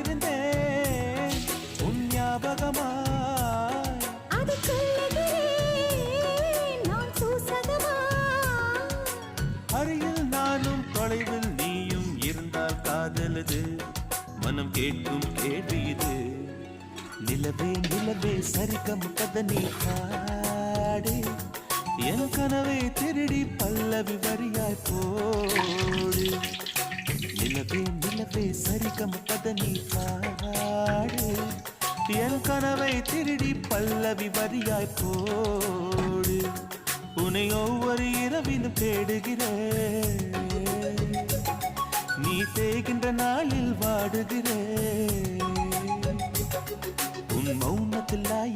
காத்திருந்தேன் ஞாபகமா? அருகில் நானும் தொலைவில் நீயும் இருந்தால் காதலது. மனம் கேட்கும் கேள்வி இது. நிலவே நிலவே சரிகம் கதனி காடு. என் கனவை திருடி பல்லவி வரியாய் போடு. நிலவே நிலவே சரிகம் கத பாடு. என் கனவை திருடி பல்லவி வரியாய் போடு. உன்னை ஒவ்வொரு இரவிலும் தேடுகிறேன். நீ தேகின்ற நாளில் வாடுகிறேன். உன் மௌனத்தில்